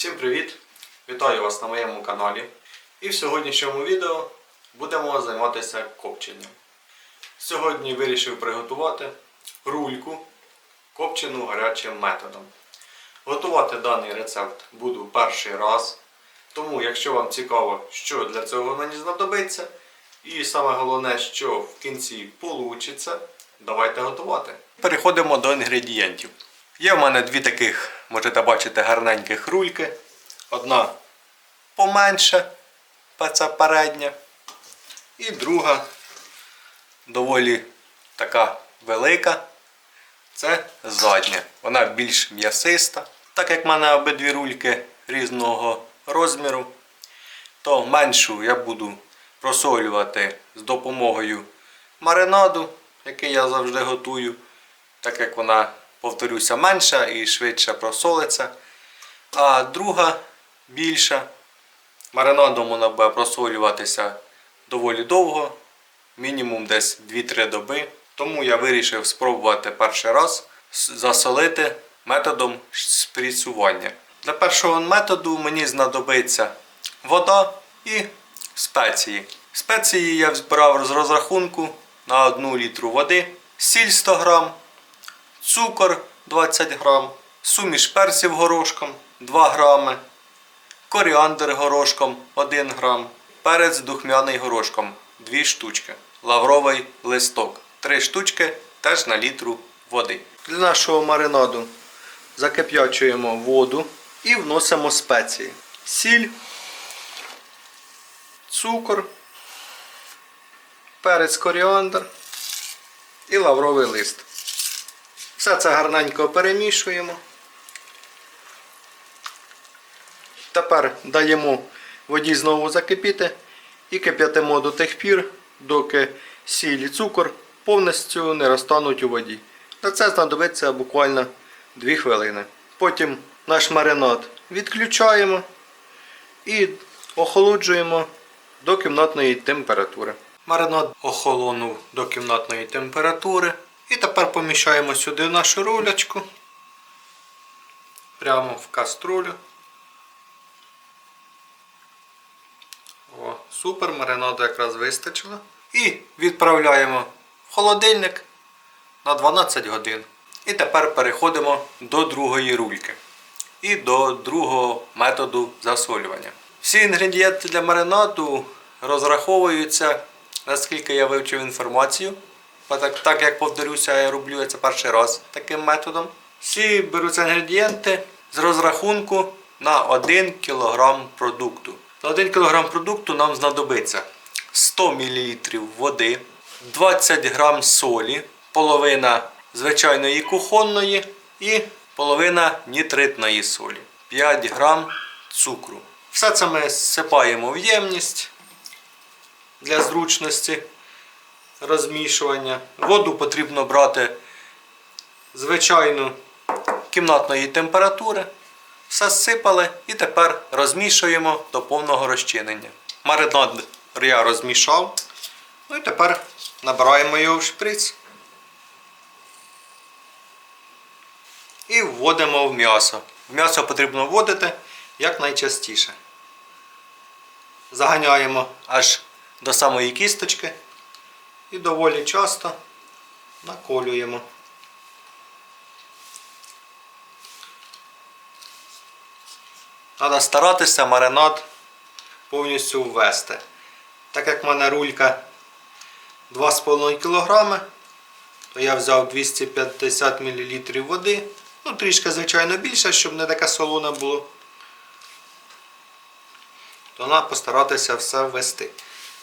Всім привіт! Вітаю вас на моєму каналі. І в сьогоднішньому відео будемо займатися копченням. Сьогодні вирішив приготувати рульку копчену гарячим методом. Готувати даний рецепт буду перший раз. Тому, якщо вам цікаво, що для цього мені знадобиться, і саме головне, що в кінці вийде, давайте готувати. Переходимо до інгредієнтів. Є в мене дві таких, можете бачити, гарненьких рульки. Одна поменше, це передня. І друга доволі така велика. Це задня. Вона більш м'ясиста. Так як в мене обидві рульки різного розміру, то меншу я буду просолювати з допомогою маринаду, який я завжди готую, так як вона, повторюся, менша і швидше просолиться. А друга більша. Маринадом вона буде просолюватися доволі довго, мінімум десь 2-3 доби. Тому я вирішив спробувати перший раз засолити методом шприцювання. Для першого методу мені знадобиться вода і спеції. Спеції я збирав з розрахунку на 1 літру води, сіль 100 грам, цукор 20 грам, суміш перців горошком 2 грами, коріандр горошком 1 грам, перець духмяний горошком 2 штучки, лавровий листок 3 штучки теж на літру води. Для нашого маринаду закип'ячуємо воду і вносимо спеції. Сіль, цукор, перець коріандр і лавровий лист. Все це гарненько перемішуємо. Тепер даємо воді знову закипіти і кип'ятимо до тих пір, доки сіль і цукор повністю не розтануть у воді. На це знадобиться буквально 2 хвилини. Потім наш маринад відключаємо і охолоджуємо до кімнатної температури. Маринад охолонув до кімнатної температури. І тепер поміщаємо сюди нашу рулячку. Прямо в каструлю. О, супер, маринаду якраз вистачило. І відправляємо в холодильник на 12 годин. І тепер переходимо до другої рульки. І до другого методу засолювання. Всі інгредієнти для маринаду розраховуються, наскільки я вивчив інформацію. Так, так як повторюся, я роблю це перший раз таким методом. Всі беруться інгредієнти з розрахунку на 1 кг продукту. На 1 кг продукту нам знадобиться 100 мл води, 20 г солі, половина звичайної кухонної і половина нітритної солі, 5 г цукру. Все це ми зсипаємо в ємність для зручності розмішування. Воду потрібно брати звичайну кімнатної температури. Все зсипали і тепер розмішуємо до повного розчинення. Маринад я розмішав. Ну і тепер набираємо його в шприц. І вводимо в м'ясо. В м'ясо потрібно вводити якнайчастіше. Заганяємо аж до самої кісточки і доволі часто наколюємо. Треба старатися маринад повністю ввести. Так як в мене рулька 2,5 кг, то я взяв 250 мл води. Ну, трішки, звичайно, більше, щоб не таке солоне було. То треба постаратися все ввести.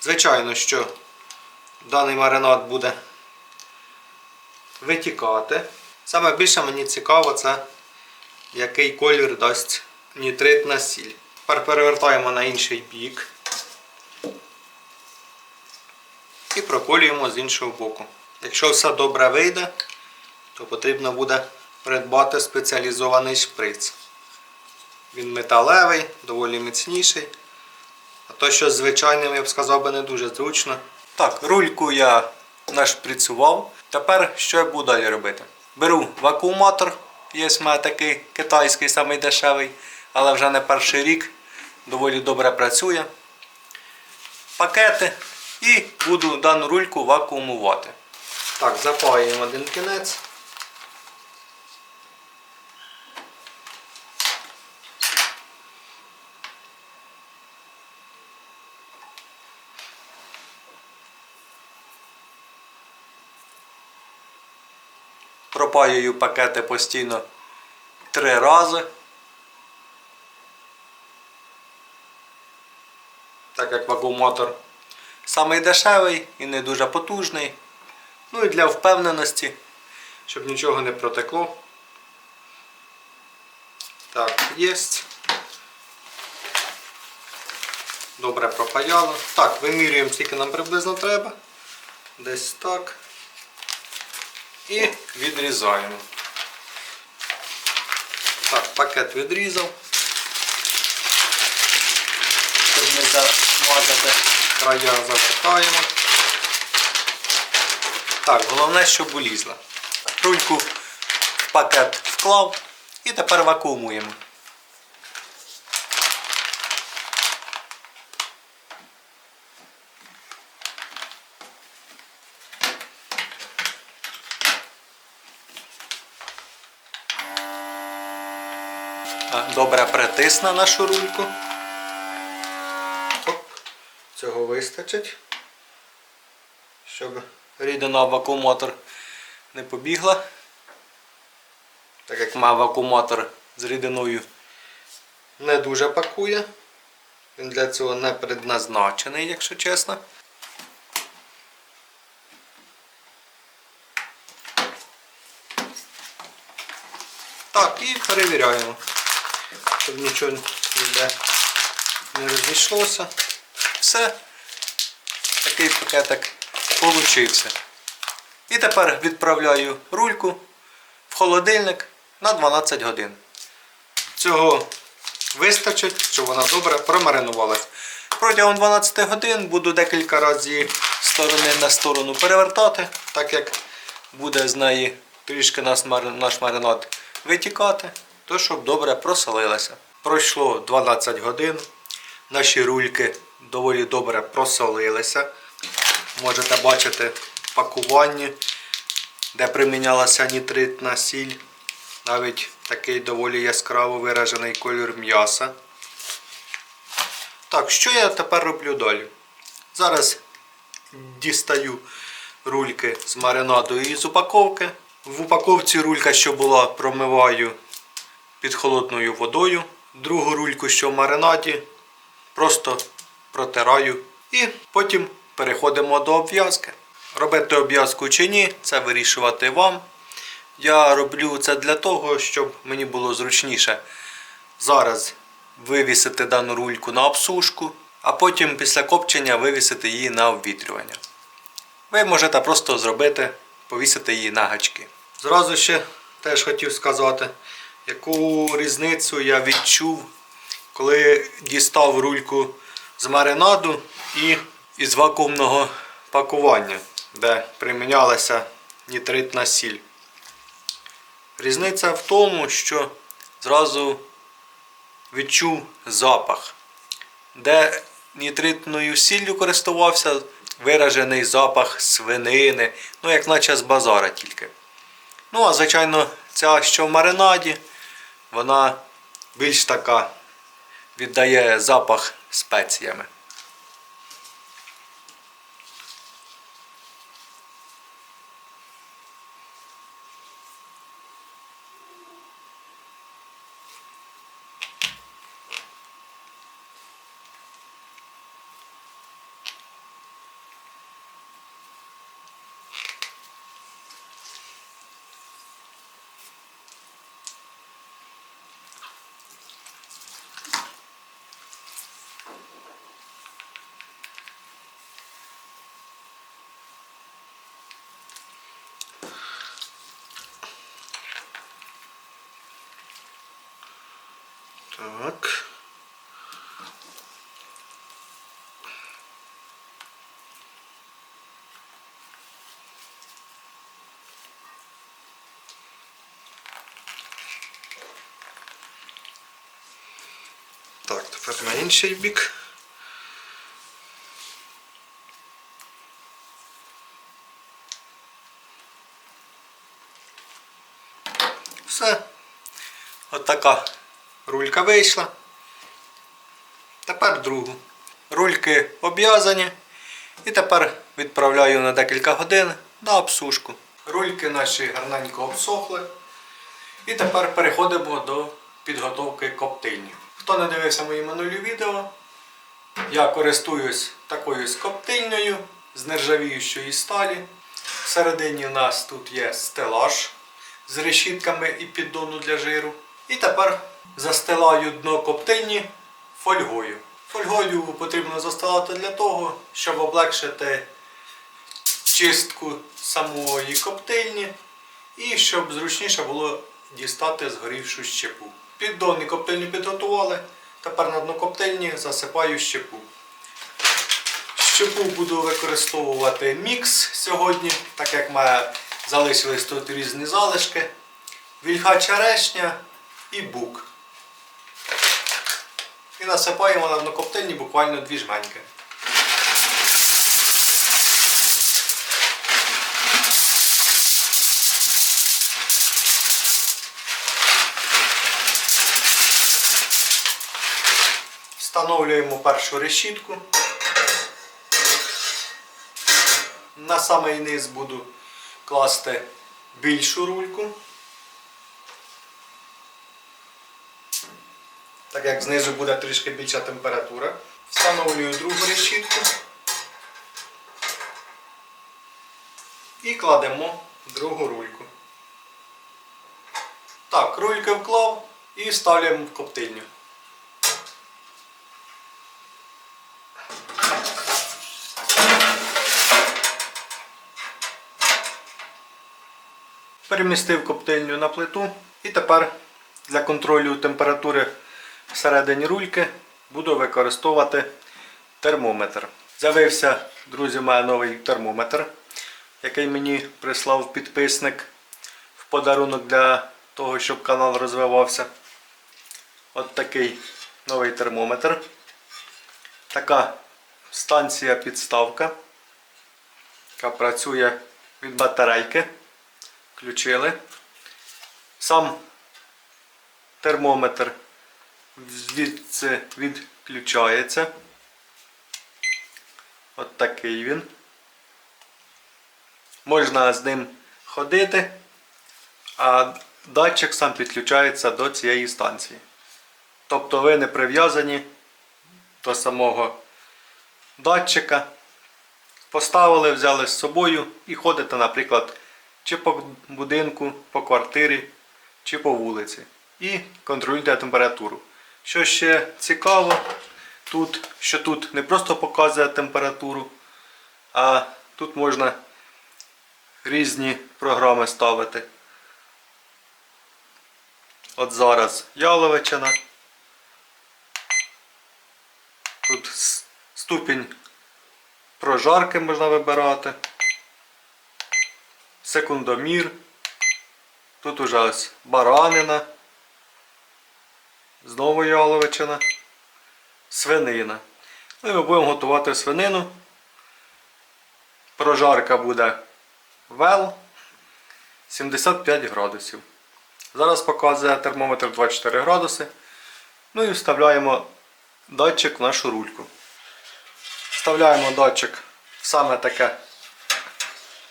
Звичайно, що даний маринад буде витікати. Саме більше мені цікаво, це який колір дасть нітритна сіль. Тепер перевертаємо на інший бік і проколюємо з іншого боку. Якщо все добре вийде, то потрібно буде придбати спеціалізований шприц. Він металевий, доволі міцніший. А то, що звичайним, я б сказав би, не дуже зручно. Так, рульку я нашприцював. Тепер що я буду далі робити? Беру вакууматор, є в мене такий китайський, самий дешевий, але вже не перший рік. Доволі добре працює. Пакети і буду дану рульку вакуумувати. Так, запаюємо один кінець. Пропаюю пакети постійно три рази. Так як вакууматор самий дешевий і не дуже потужний. Ну і для впевненості, щоб нічого не протекло. Так, є. Добре пропаяло. Так, вимірюємо, скільки нам приблизно треба. Десь так. І відрізаємо. Так, пакет відрізав. Щоб не замазати края завертаємо. Так, головне, щоб улізла. Рульку в пакет вклав і тепер вакуумуємо. Добре притисне нашу рульку. Оп. Цього вистачить, щоб рідина в не побігла. Так як має вакууматор з рідиною не дуже пакує. Він для цього не предназначений, якщо чесно. Так, і перевіряємо, щоб нічого ніде не розійшлося. Все. Такий пакетик получився. І тепер відправляю рульку в холодильник на 12 годин. Цього вистачить, щоб вона добре промаринувалась. Протягом 12 годин буду декілька разів з сторони на сторону перевертати, так як буде з неї трішки наш маринад витікати, то щоб добре просолилася. Пройшло 12 годин. Наші рульки доволі добре просолилися. Можете бачити в пакуванні, де примінялася нітритна сіль. Навіть такий доволі яскраво виражений кольор м'яса. Так, що я тепер роблю далі? Зараз дістаю рульки з маринаду і з упаковки. В упаковці рулька, що була, промиваю під холодною водою. Другу рульку, що в маринаді, просто протираю. І потім переходимо до обв'язки. Робити обв'язку чи ні, це вирішувати вам. Я роблю це для того, щоб мені було зручніше зараз вивісити дану рульку на обсушку, а потім після копчення вивісити її на обвітрювання. Ви можете просто зробити, повісити її на гачки. Зразу ще теж хотів сказати, яку різницю я відчув, коли дістав рульку з маринаду і із вакуумного пакування, де примінялася нітритна сіль. Різниця в тому, що зразу відчув запах, де нітритною сіллю користувався, виражений запах свинини, ну як наче з базара тільки. Ну, а звичайно, ця, що в маринаді, вона більш така віддає запах спеціями. Так. Так, тепер на інший бік. Все. От така рулька вийшла. Тепер другу. Рульки обв'язані. І тепер відправляю на декілька годин на обсушку. Рульки наші гарненько обсохли. І тепер переходимо до підготовки коптильні. Хто не дивився мої минулі відео, я користуюсь такою коптильнею з нержавіючої сталі. Всередині у нас тут є стелаж з решітками і піддону для жиру. І тепер застилаю дно коптильні фольгою. Фольгою потрібно застилати для того, щоб облегшити чистку самої коптильні і щоб зручніше було дістати згорівшу щепу. Піддон і коптильню підготували. Тепер на дно коптильні засипаю щепу. Щепу буду використовувати мікс сьогодні, так як мене залишились тут різні залишки. Вільга черешня і бук. І насипаємо на дно коптильні буквально дві жменьки. Встановлюємо першу решітку. На самий низ буду класти більшу рульку. Так як знизу буде трішки більша температура. Встановлюю другу решітку. І кладемо другу рульку. Так, рульки вклав і ставляємо в коптильню. Перемістив коптильню на плиту і тепер для контролю температури всередині рульки буду використовувати термометр. З'явився, друзі, мене новий термометр, який мені прислав підписник в подарунок для того, щоб канал розвивався. От такий новий термометр. Така станція підставка, яка працює від батарейки. Включили. Сам термометр звідси відключається. От такий він. Можна з ним ходити, а датчик сам підключається до цієї станції. Тобто ви не прив'язані до самого датчика. Поставили, взяли з собою і ходите, наприклад, чи по будинку, по квартирі, чи по вулиці. І контролюйте температуру. Що ще цікаво, тут, що тут не просто показує температуру, а тут можна різні програми ставити. От зараз яловичина. Тут ступінь прожарки можна вибирати. Секундомір. Тут уже ось баранина. Знову яловичина. Свинина. Ну і ми будемо готувати свинину. Прожарка буде вел 75 градусів. Зараз показує термометр 24 градуси. Ну і вставляємо датчик в нашу рульку. Вставляємо датчик в саме таке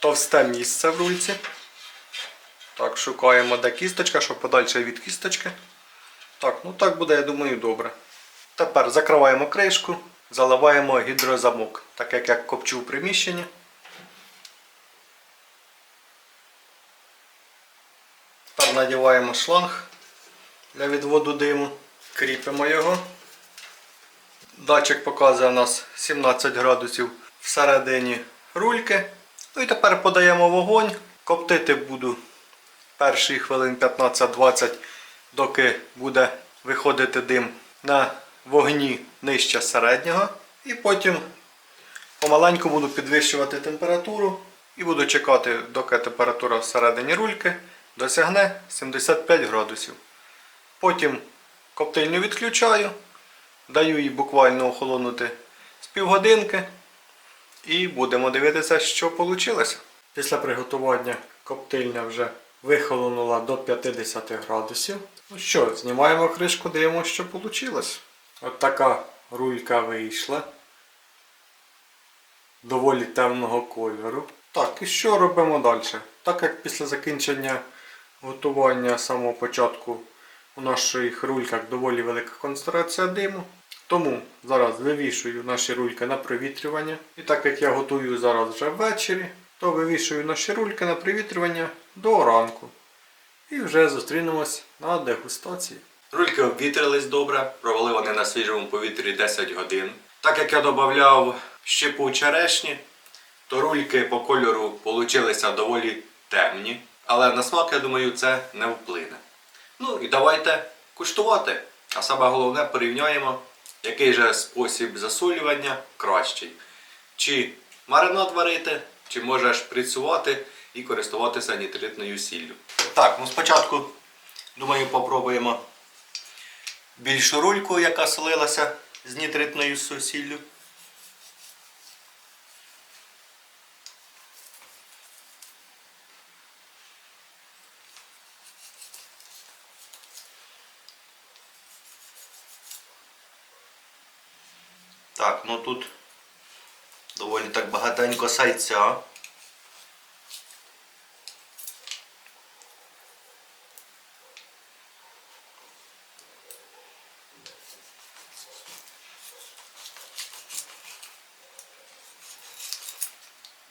товсте місце в рульці. Так, шукаємо де кісточка, щоб подальше від кісточки. Так, ну так буде, я думаю, добре. Тепер закриваємо кришку, заливаємо гідрозамок, так як я копчу в приміщенні. Тепер надіваємо шланг для відводу диму, кріпимо його. Датчик показує у нас 17 градусів всередині рульки. Ну і тепер подаємо вогонь. Коптити буду перші хвилин 15-20, доки буде виходити дим на вогні нижче середнього. І потім помаленьку буду підвищувати температуру і буду чекати, доки температура всередині рульки досягне 75 градусів. Потім коптильню відключаю Даю їй буквально охолонути з півгодинки. І будемо дивитися, що вийшло. Після приготування коптильня вже вихолонула до 50 градусів. Ну що, знімаємо кришку, дивимося, що вийшло. От така рулька вийшла. Доволі темного кольору. Так, і що робимо далі? Так як після закінчення готування самого початку у наших рульках доволі велика концентрація диму. Тому зараз вивішую наші рульки на провітрювання. І так як я готую зараз вже ввечері, то вивішую наші рульки на провітрювання до ранку. І вже зустрінемось на дегустації. Рульки обвітрились добре, провели вони на свіжому повітрі 10 годин. Так як я додавав щепу черешні, то рульки по кольору получилися доволі темні. Але на смак, я думаю, це не вплине. Ну і давайте куштувати. А саме головне порівняємо, який же спосіб засолювання кращий. Чи маринад варити, чи може шприцювати і користуватися нітритною сіллю. Так, ну спочатку, думаю, попробуємо більшу рульку, яка солилася з нітритною сіллю. Так, ну тут доволі так багатенько сайця.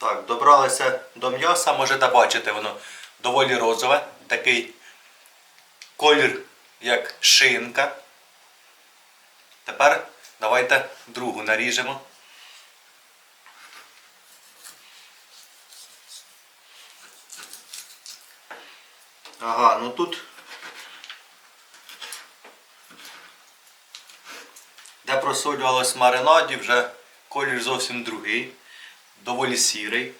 Так, добралися до м'яса, можете бачити, воно доволі розове, такий колір, як шинка. Тепер давайте другу наріжемо. Ага, ну тут. Де просолювалось маринаді, вже колір зовсім другий, доволі сірий.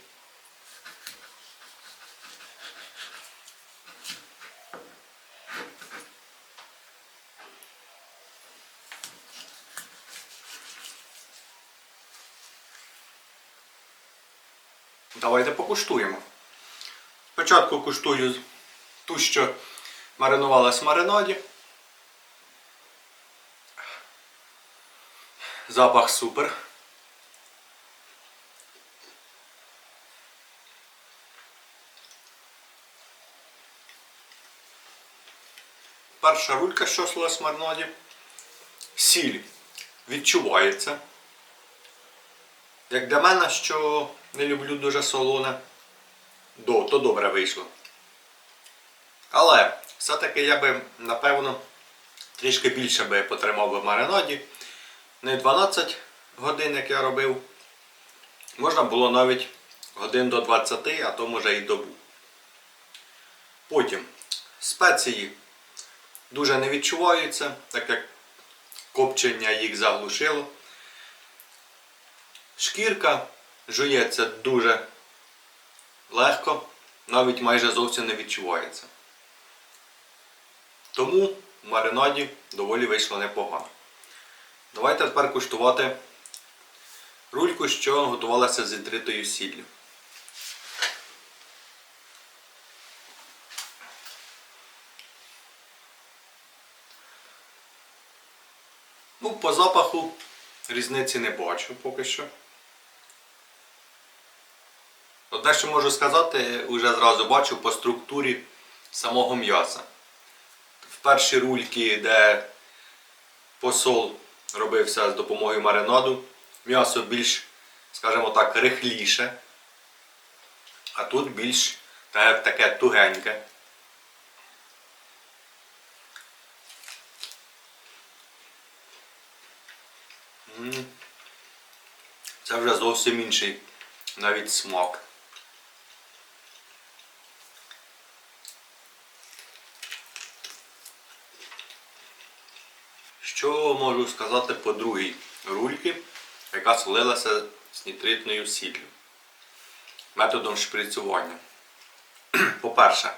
Давайте покуштуємо. Спочатку куштую ту, що маринувалась в маринаді. Запах супер. Перша рулька, що в маринаді. Сіль відчувається. Як для мене, що не люблю дуже солоне, до, то добре вийшло. Але все-таки я би, напевно, трішки більше би потримав би в маринаді. Не 12 годин, як я робив. Можна було навіть годин до 20, а то може і добу. Потім спеції дуже не відчуваються, так як копчення їх заглушило. Шкірка жується дуже легко, навіть майже зовсім не відчувається. Тому в маринаді доволі вийшло непогано. Давайте тепер куштувати рульку, що готувалася з відритою сіллю. Ну, по запаху різниці не бачу поки що. Одне, що можу сказати, вже зразу бачу по структурі самого м'яса. В першій рульки, де посол робився з допомогою маринаду, м'ясо більш, скажімо так, рихліше, а тут більш таке тугеньке. Це вже зовсім інший навіть смак. Що можу сказати по другій рульці, яка солилася з нітритною сіллю методом шприцювання. По-перше,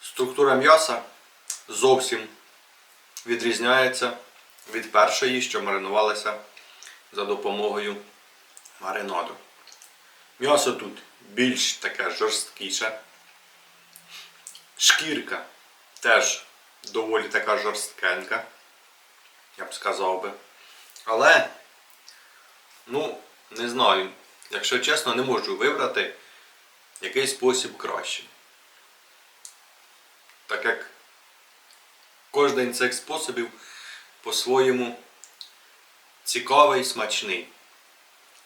структура м'яса зовсім відрізняється від першої, що маринувалася за допомогою маринаду. М'ясо тут більш таке жорсткіше. Шкірка теж доволі така жорсткенька, я б сказав би. Але, ну, не знаю, якщо чесно, не можу вибрати який спосіб кращий. Так як кожен з цих способів по-своєму цікавий, смачний.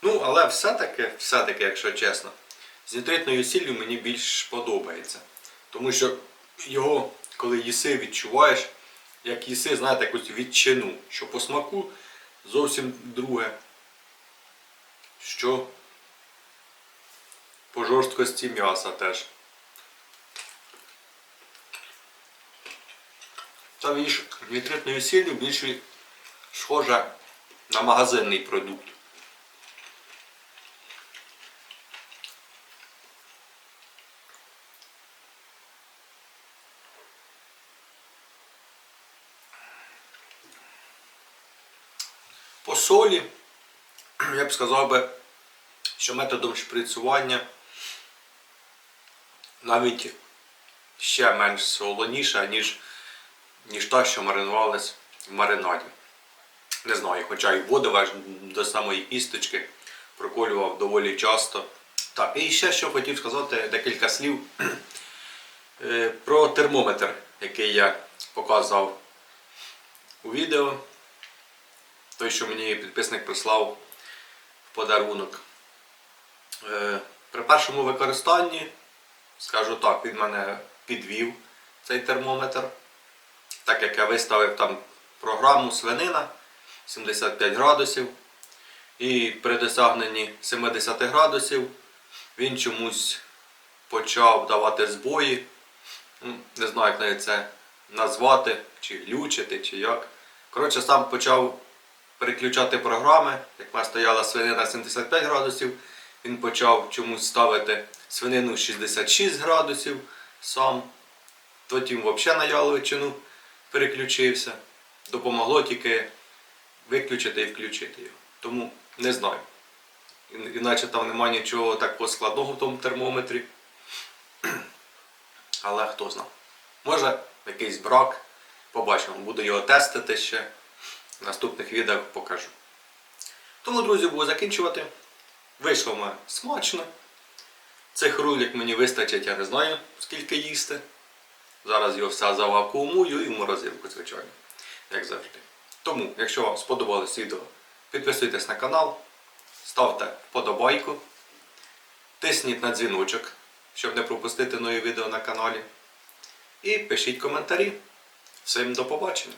Ну, але все-таки, все-таки, якщо чесно, з нітритною сіллю мені більш подобається. Тому що його, коли їси, відчуваєш, як їси, знаєте, якусь відчину, що по смаку зовсім друге, що по жорсткості м'яса теж. Та більш нітритною сіллю більше схоже на магазинний продукт. Солі, я б сказав би, що методом шприцювання навіть ще менш солоніша, ніж, ніж та, що маринувалась в маринаді. Не знаю, хоча і воду аж до самої кісточки проколював доволі часто. Так, і ще що хотів сказати декілька слів е, про термометр, який я показував у відео. Той, що мені підписник прислав в подарунок. Е, При першому використанні, скажу так, він мене підвів цей термометр. Так як я виставив там програму свинина 75 градусів. І при досягненні 70 градусів він чомусь почав давати збої. Ну, Не знаю, як навіть це назвати, чи глючити, чи як. Коротше, сам почав переключати програми. Як мене стояла свинина 75 градусів, він почав чомусь ставити свинину 66 градусів сам. Потім взагалі на яловичину переключився. Допомогло тільки виключити і включити його. Тому не знаю. Іначе там немає нічого такого складного в тому термометрі. Але хто знає. Може якийсь брак. Побачимо. Буду його тестити ще. В наступних відео покажу. Тому, друзі, буду закінчувати. Вийшло в смачно. Цих рулік мені вистачить, я не знаю, скільки їсти. Зараз його все завакуумую і в морозилку, звичайно, як завжди. Тому, якщо вам сподобалось відео, підписуйтесь на канал, ставте вподобайку, тисніть на дзвіночок, щоб не пропустити нові відео на каналі. І пишіть коментарі. Всім до побачення!